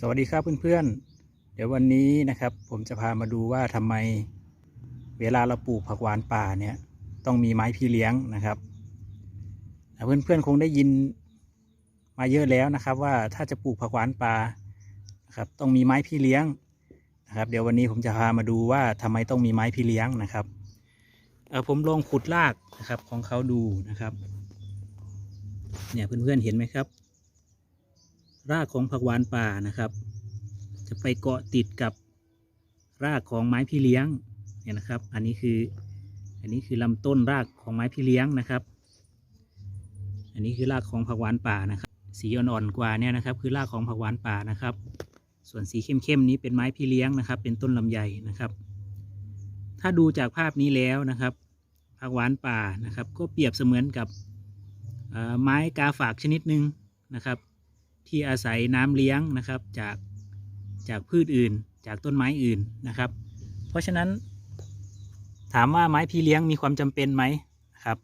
สวัสดีครับเพื่อนๆ เดี๋ยววันนี้นะครับ ผมจะพามาดูว่าทำไมเวลาเราปลูกผักหวานป่าเนี่ยต้องมีไม้พี่เลี้ยงนะครับอ่าเพื่อนๆคงได้ยินมาเยอะแล้วนะครับ ว่าถ้าจะปลูกผักหวานป่านะครับต้องมีไม้พี่เลี้ยงนะครับเดี๋ยววันนี้ผมจะพามาดูว่าทำไมต้องมีไม้พี่เลี้ยงนะครับเออผมลองขุดรากนะครับของเขาดูนะครับ เนี่ยเพื่อนๆเห็นไหมครับ รากของผักหวานป่านะครับ จะไปเกาะติดกับรากของไม้พี่เลี้ยงเนี่ยนะครับ อันนี้คือ อันนี้คือลำต้นรากของไม้พี่เลี้ยงนะครับ อันนี้คือรากของผักหวานป่านะครับ สีอ่อนๆกว่าเนี่ยนะครับ คือรากของผักหวานป่านะครับ ส่วนสีเข้มๆนี้เป็นไม้พี่เลี้ยงนะครับ เป็นต้นลำไยนะครับ ถ้าดูจากภาพนี้แล้วนะครับผักหวานป่านะครับ ก็เปรียบเสมือนกับไม้กาฝากชนิดหนึ่งนะครับ ที่อาศัยน้ำเลี้ยงนะครับจากจากพืชอื่น จากต้นไม้อื่นนะครับ เพราะฉะนั้น ถามว่าไม้พี่เลี้ยงมีความจำเป็นไหมนะครับ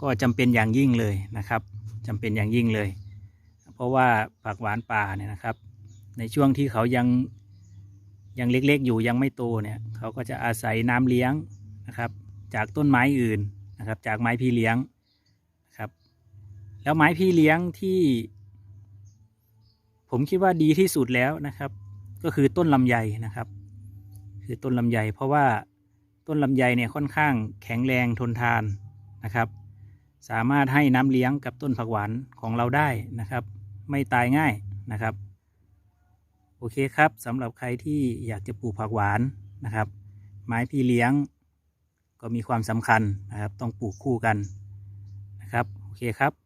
ก็จำเป็นอย่างยิ่งเลยนะครับจำเป็นอย่างยิ่งเลย เพราะว่าผักหวานป่าเนี่ยนะครับ ในช่วงที่เขายังยังเล็กๆ อยู่ยังไม่โตเนี่ยเขาก็จะอาศัยน้ำเลี้ยงนะครับ จากต้นไม้อื่นนะครับ จากไม้พี่เลี้ยงนะครับ แล้วไม้พี่เลี้ยงที่ ผมคิดว่าดีที่สุดแล้วนะครับ ก็คือต้นลำไยนะครับ คือต้นลำไย เพราะว่าต้นลำไยเนี่ยค่อนข้างแข็งแรงทนทานนะครับ สามารถให้น้ำเลี้ยงกับต้นผักหวานของเราได้นะครับ ไม่ตายง่ายนะครับ โอเคครับสำหรับใครที่อยากจะปลูกผักหวานนะครับ ไม้พี่เลี้ยงก็มีความสำคัญนะครับ ต้องปลูกคู่กันนะครับ โอเคครับ